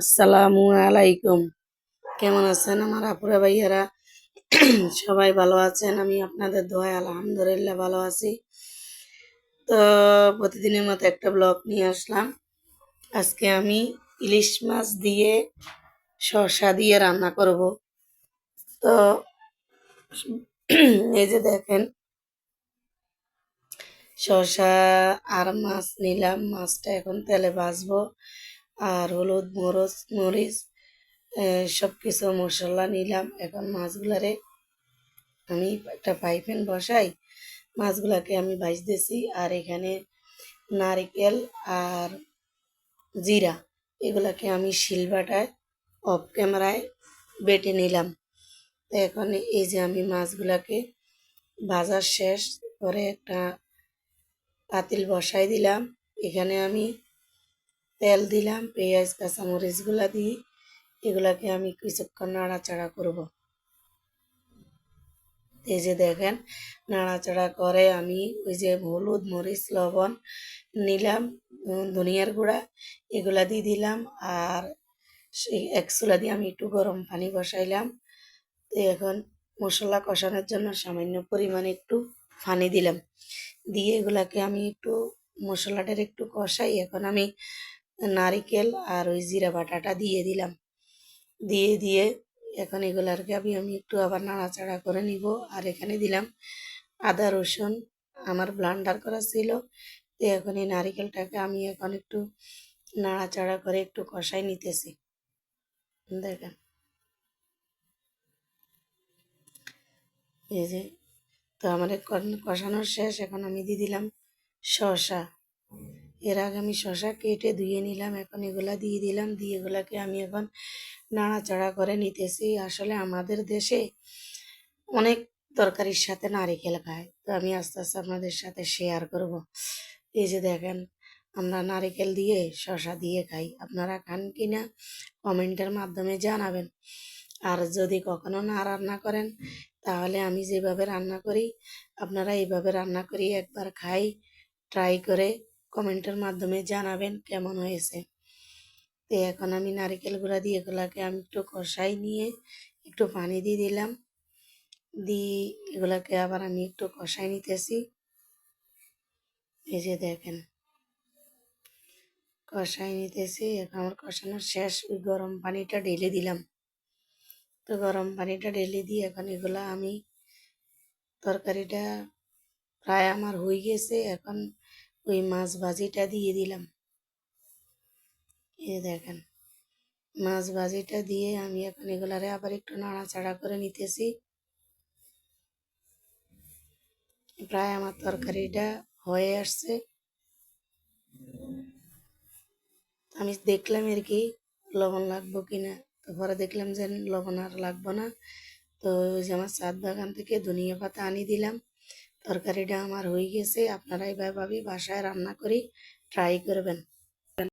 আসসালামু আলাইকুম। কেমন আছেন আমার আপুরা ভাইয়ারা? সবাই ভালো আছেন? আমি আপনাদের দোয়ায় আলহামদুলিল্লাহ ভালো আছি। তো প্রতিদিনের মতো একটা ব্লগ নিয়ে আসলাম। আজকে আমি ইলিশ মাছ দিয়ে শসা দিয়ে রান্না করব। তো এই যে দেখেন, শসা আর মাছ নিলাম। মাছটা এখন তেলে ভাজবো। আর হলুদ, মরচ, মরিচ সব কিছু মশলা নিলাম। এখন মাছগুলারে আমি একটা পাইপেন বসাই, মাছগুলাকে আমি ভাজতেছি। আর এখানে নারিকেল আর জিরা, এগুলাকে আমি শিলবাটায় অফ ক্যামেরায় বেটে নিলাম। তো এখন এই যে আমি মাছগুলাকে ভাজার শেষ করে একটা পাতিল বসাই দিলাম। এখানে আমি তেল দিলাম, পেঁয়াজ কাঁচামরিচগুলা দিই, এগুলাকে আমি কিছুক্ষণ নাড়াচাড়া করব। এই যে দেখেন, নাড়াচাড়া করে আমি ওই যে হলুদ মরিচ, লবণ নিলাম ধনিয়ার গুঁড়া, এগুলা দিয়ে দিলাম, আর সেই এক চুলা দিয়ে আমি একটু গরম পানি বসাইলাম। তো এখন মশলা কষানোর জন্য সামান্য পরিমাণে একটু পানি দিলাম। দিয়ে এগুলাকে আমি একটু মশলাটার একটু কষাই, এখন আমি নারিকেল আর ওই জিরা বাটাটা দিয়ে দিলাম। দিয়ে দিয়ে এখন এগুলারকে আমি আমি একটু আবার নাড়াচাড়া করে নিব। আর এখানে দিলাম আদা, রসুন। আমার ব্লান্ডার করা ছিল। তো এখন এই নারিকেলটাকে আমি এখন একটু নাড়াচাড়া করে একটু কষাই নিতেছি। দেখেন। এই যে, তো আমার কষানোর শেষ। এখন আমি দিয়ে দিলাম শসা। এর আগে আমি শশা কেটে ধুয়ে নিলাম, এখন এগুলা দিয়ে দিলাম, দিয়ে এগুলাকে আমি এখন নাড়াচাড়া করে নিতেছি। আসলে আমাদের দেশে অনেক তরকারির সাথে নারিকেল খায়। তো আমি আস্তে আস্তে আপনাদের সাথে শেয়ার করব। এই যে দেখেন, আমরা নারিকেল দিয়ে শসা দিয়ে খাই। আপনারা খান কি না কমেন্টের মাধ্যমে জানাবেন। আর যদি কখনো না রান্না করেন, তাহলে আমি যেভাবে রান্না করি, আপনারা এইভাবে রান্না করি একবার খাই ট্রাই করে কমেন্টের মাধ্যমে জানাবেন কেমন হয়েছে। তো এখন আমি নারকেল গুঁড়া দিয়ে এগুলাকে আমি একটু কষাই নিয়ে একটু পানি দিয়ে দিলাম। দিয়ে এগুলাকে আবার আমি একটু কষাই নিতেছি। এই যে দেখেন। কষাই নিতেছি, এখন আমার কষানোর শেষ। ওই গরম পানিটা ঢেলে দিলাম। তো গরম পানিটা ঢেলে দিয়ে এখন এগুলা আমি তরকারিটা প্রায় আমার হয়ে গেছে। এখন ওই মাছ ভাজিটা দিয়ে দিলাম। এ দেখেন, মাছ ভাজিটা দিয়ে আমি এখন এগুলারে আবার একটু নাড়াচাড়া করে নিতেছি। প্রায় আমার তরকারিটা হয়ে আসছে। আমি দেখলাম আর কি, লবণ লাগবো কিনা, তো পরে দেখলাম যে লবণ আর লাগবো না। তো ওই যে আমার ছাদ বাগান থেকে ধনিয়া পাতা আনি দিলাম। তরকারিটা আমার হয়ে গেছে আপনারা এইভাবে বাসায় রান্না করি ট্রাই করবেন।